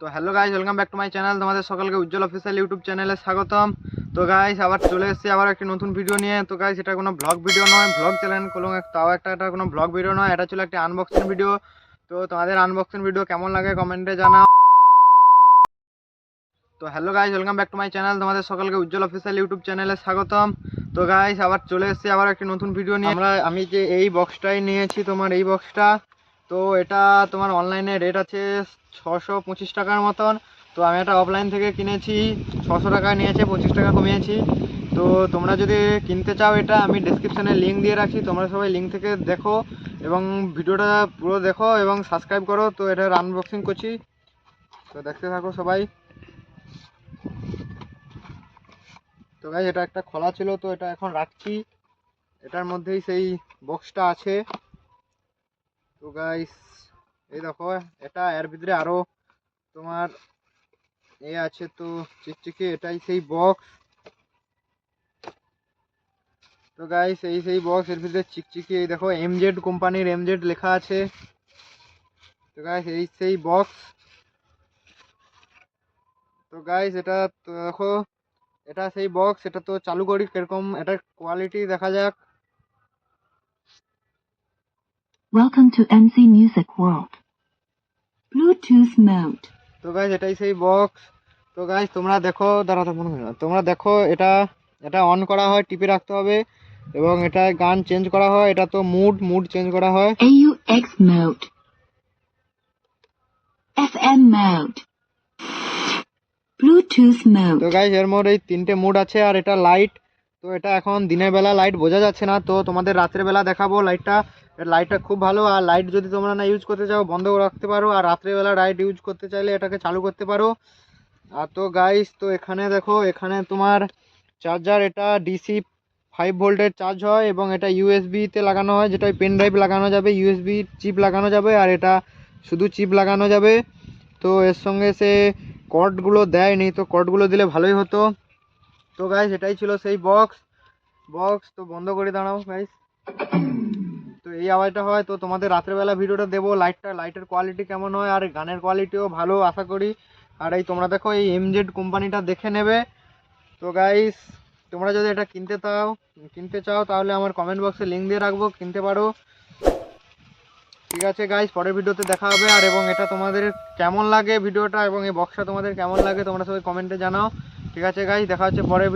তো hello guys welcome back to my channel তোমাদের সকালকে উজ্জ্বল অফিসিয়াল ইউটিউব চ্যানেলে স্বাগতম। তো গাইজ আবার চলে এসেছি আবার একটি নতুন ভিডিও নিয়ে। তো গাইজ এটা কোনো ব্লগ ভিডিও নয়। ব্লগ চ্যানেল কোনো তাও একটা এটা কোনো ব্লগ ভিডিও নয়। এটা ছিল একটি আনবক্সিং ভিডিও তো তোমাদের আনবক্সিং ভিডিও কেমন লাগে কমেন্টে জানাও। তো hello guys welcome back to my channel তোমাদের সকালকে উজ্জ্বল অফিসিয়াল ইউটিউব চ্যানেলে স্বাগতম। তো গাইজ আবার চলে এসেছি আবার একটি নতুন ভিডিও নিয়ে। আমরা, আমি যে এই বক্সটাই নিয়েছি, তোমার এই বক্সটা তো এটা তোমার অনলাইনে রেট আছে ছশো পঁচিশ টাকার মতন। তো আমি এটা অফলাইন থেকে কিনেছি ছশো টাকা নিয়েছে, পঁচিশ টাকা কমিয়েছি। তো তোমরা যদি কিনতে চাও এটা, আমি ডিসক্রিপশানে লিঙ্ক দিয়ে রাখছি, তোমরা সবাই লিঙ্ক থেকে দেখো এবং ভিডিওটা পুরো দেখো এবং সাবস্ক্রাইব করো। তো এটার আনবক্সিং করছি। তো দেখতে থাকো সবাই। তো গাই এটা একটা খোলা ছিল, তো এটা এখন রাখছি। এটার মধ্যেই সেই বক্সটা আছে। তো গাইস এই দেখো, এটা এর ভিতরে আরও তোমার এ আছে তো চিকচিকি, এটাই সেই বক্স তো গাইস এই সেই বক্স এর ভিতরে চিকচিকি, এই দেখো এমজেড কোম্পানির এমজেড লেখা আছে। তো গাইস এই সেই বক্স তো গাইস এটা তো দেখো, এটা সেই বক্স এটা তো চালু করি, কীরকম, এটার কোয়ালিটি দেখা যাক। Welcome to MC Music World. Bluetooth mode. তো গাইজ এটাই সেই বক্স তো গাইজ তোমরা দেখো দাঁড়াতে মনে হয় তোমরা দেখো এটা এটা অন করা হয় টিপে রাখতে হবে এবং এটা গান চেঞ্জ করা হয় এটা তো মুড মুড চেঞ্জ করা হয় AUX mode. FM mode. Bluetooth তো mode. গাইজ এর মধ্যে এই তিনটে মুড আছে আর এটা লাইট তো এটা এখন দিনের বেলা লাইট বোঝা যাচ্ছে না। তো তোমাদের রাতের বেলা দেখাবো লাইটটা লাইটটা খুব ভালো। আর লাইট যদি তোমরা না ইউজ করতে চাও, বন্ধ রাখতে পারো। আর রাত্রেবেলা লাইট ইউজ করতে চাইলে এটাকে চালু করতে পারো। আর তো গাইস তো এখানে দেখো, এখানে তোমার চার্জার এটা ডিসি ফাইভ ভোল্টের চার্জ হয় এবং এটা ইউএসবিতে লাগানো হয়, যেটা পেন ড্রাইভ লাগানো যাবে ইউএসবি চিপ লাগানো যাবে, আর এটা শুধু চিপ লাগানো যাবে। তো এর সঙ্গে সে কর্ডগুলো দেয়নি, তো কর্ডগুলো দিলে ভালোই হতো। তো গাইস এটাই ছিল সেই বক্স বক্স তো বন্ধ করে দাঁড়াও গাইস তো এই আওয়াজটা হয়, তো তোমাদের রাত্রেবেলা ভিডিওটা দেবো। লাইটটা লাইটের কোয়ালিটি কেমন হয় আর গানের কোয়ালিটিও ভালো, আশা করি। আর এই তোমরা দেখো, এই এমজেড কোম্পানিটা দেখে নেবে। তো গাইস তোমরা যদি এটা কিনতে চাও কিনতে চাও, তাহলে আমার কমেন্ট বক্সে লিঙ্ক দিয়ে রাখব, কিনতে পারো। ঠিক আছে গাইস পরের ভিডিওতে দেখা হবে। আর এবং এটা তোমাদের কেমন লাগে ভিডিওটা এবং এই বক্সটা তোমাদের কেমন লাগে, তোমরা সবাই কমেন্টে জানাও। ঠিক আছে গাইজ দেখা হচ্ছে পরে